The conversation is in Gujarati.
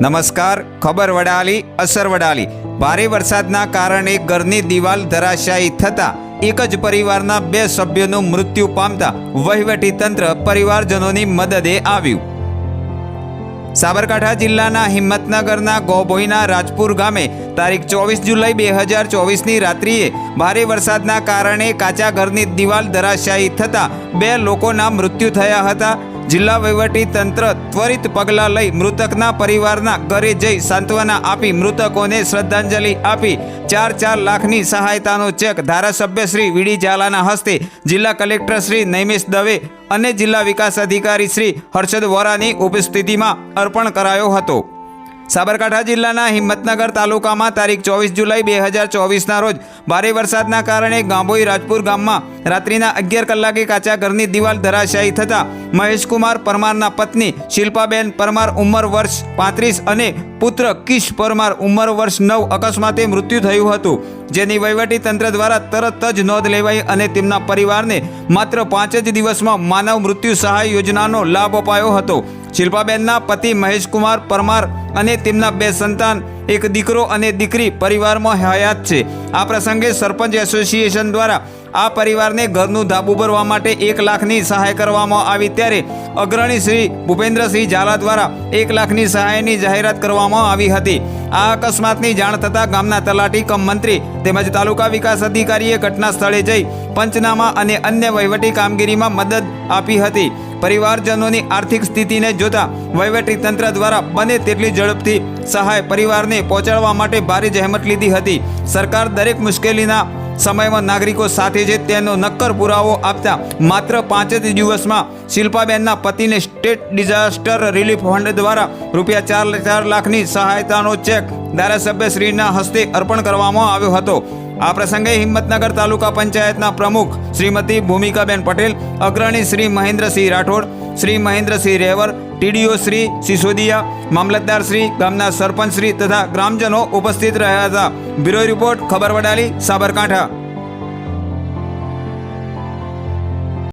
નમસ્કાર, ખબર વડાલી, અસર વડાલી. ભારે વરસાદના કારણે ઘરની દિવાલ ધરાશાયી થતા એક જ પરિવારના બે સભ્યોનું મૃત્યુ પામતા વહીવટી તંત્ર પરિવારજનોની મદદે આવ્યું. સાબરકાંઠા જિલ્લાના હિંમતનગરના ગોભોઈના રાજપુર ગામે તારીખ ચોવીસ જુલાઈ બે હજાર ચોવીસની રાત્રિએ ભારે વરસાદના કારણે કાચા ઘરની દિવાલ ધરાશાયી થતાં બે લોકોના મૃત્યુ થયા હતા. જિલ્લા વહીવટી તંત્ર ત્વરિત પગલાં લઈ મૃતકના પરિવારના ઘરે જઈ સાંત્વના આપી મૃતકોને શ્રદ્ધાંજલિ આપી ચાર ચાર લાખની સહાયતાનો ચેક ધારાસભ્ય શ્રી વીડી ઝાલાના હસ્તે જિલ્લા કલેક્ટર શ્રી નૈમિષ દવે અને જિલ્લા વિકાસ અધિકારી શ્રી હર્ષદ વોરાની ઉપસ્થિતિમાં અર્પણ કરાયો હતો. સાબરકાંઠા જિલ્લાના હિંમતનગર તાલુકામાં તારીખ ચોવીસ જુલાઈ બે હજાર ચોવીસના રોજ ભારે વરસાદના કારણે ગાંભોઈ રાજપુર ગામમાં રાત્રિના અગિયાર કલાકે કાચા ઘરની દિવાલ ધરાશાયી થતાં મહેશકુમાર પરમારના પત્ની શિલ્પાબેન પરમાર ઉંમર વર્ષ પાંત્રીસ અને પુત્ર કિશ પરમાર ઉંમર વર્ષ નવ અકસ્માતે મૃત્યુ થયું હતું. જેની વહીવટી તંત્ર દ્વારા તરત જ નોંધ લેવાઈ અને તેમના પરિવારને માત્ર પાંચ જ દિવસમાં માનવ મૃત્યુ સહાય યોજનાનો લાભ અપાયો હતો. શિલ્પાબેનના પતિ મહેશકુમાર પરમાર અને તેમના બે સંતાન, એક દીકરો અને દીકરી પરિવારમાં હયાત છે. આ પ્રસંગે સરપંચ એસોસિએશન દ્વારા આ પરિવારને ઘરનું ધાબુ ભરવા માટે એક લાખની સહાય કરવામાં આવી ત્યારે અગ્રણી શ્રી ભૂપેન્દ્રસિંહ ઝાલા દ્વારા એક લાખની સહાયની જાહેરાત કરવામાં આવી હતી. આ અકસ્માતની જાણ થતાં ગામના તલાટી કમ મંત્રી તેમજ તાલુકા વિકાસ અધિકારીએ ઘટના સ્થળે જઈ પંચનામા અને અન્ય વહીવટી કામગીરીમાં મદદ આપી હતી. પરિવારજનોની આર્થિક સ્થિતિને જોતા તંત્ર દ્વારા બને તેટલી ઝડપથી સહાય પરિવારને પહોંચાડવા માટે ભારે જહેમત લીધી હતી. સરકાર દરેક મુશ્કેલીના સમયમાં નાગરિકો સાથે છે તેનો નક્કર પુરાવો આપતા માત્ર પાંચ જ દિવસમાં શિલ્પાબેનના પતિને સ્ટેટ ડિઝાસ્ટર રિલીફ ફંડ દ્વારા રૂપિયા ચાર ચાર લાખની સહાયતાનો ચેક ધારાસભ્યશ્રીના હસ્તે અર્પણ કરવામાં આવ્યો હતો. આ પ્રસંગે હિંમતનગર તાલુકા પંચાયતના પ્રમુખ શ્રીમતી ભૂમિકાબેન પટેલ, અગ્રણી શ્રી મહેન્દ્રસિંહ રાઠોડ, શ્રી મહેન્દ્રસિંહ રેવર, ટીડીઓ શ્રી સિસોદિયા, મામલતદાર શ્રી ગામના સરપંચ શ્રી તથા ગ્રામજનો ઉપસ્થિત રહ્યા હતા. બ્યુરો રિપોર્ટ, ખબર વડાલી, સાબરકાંઠા.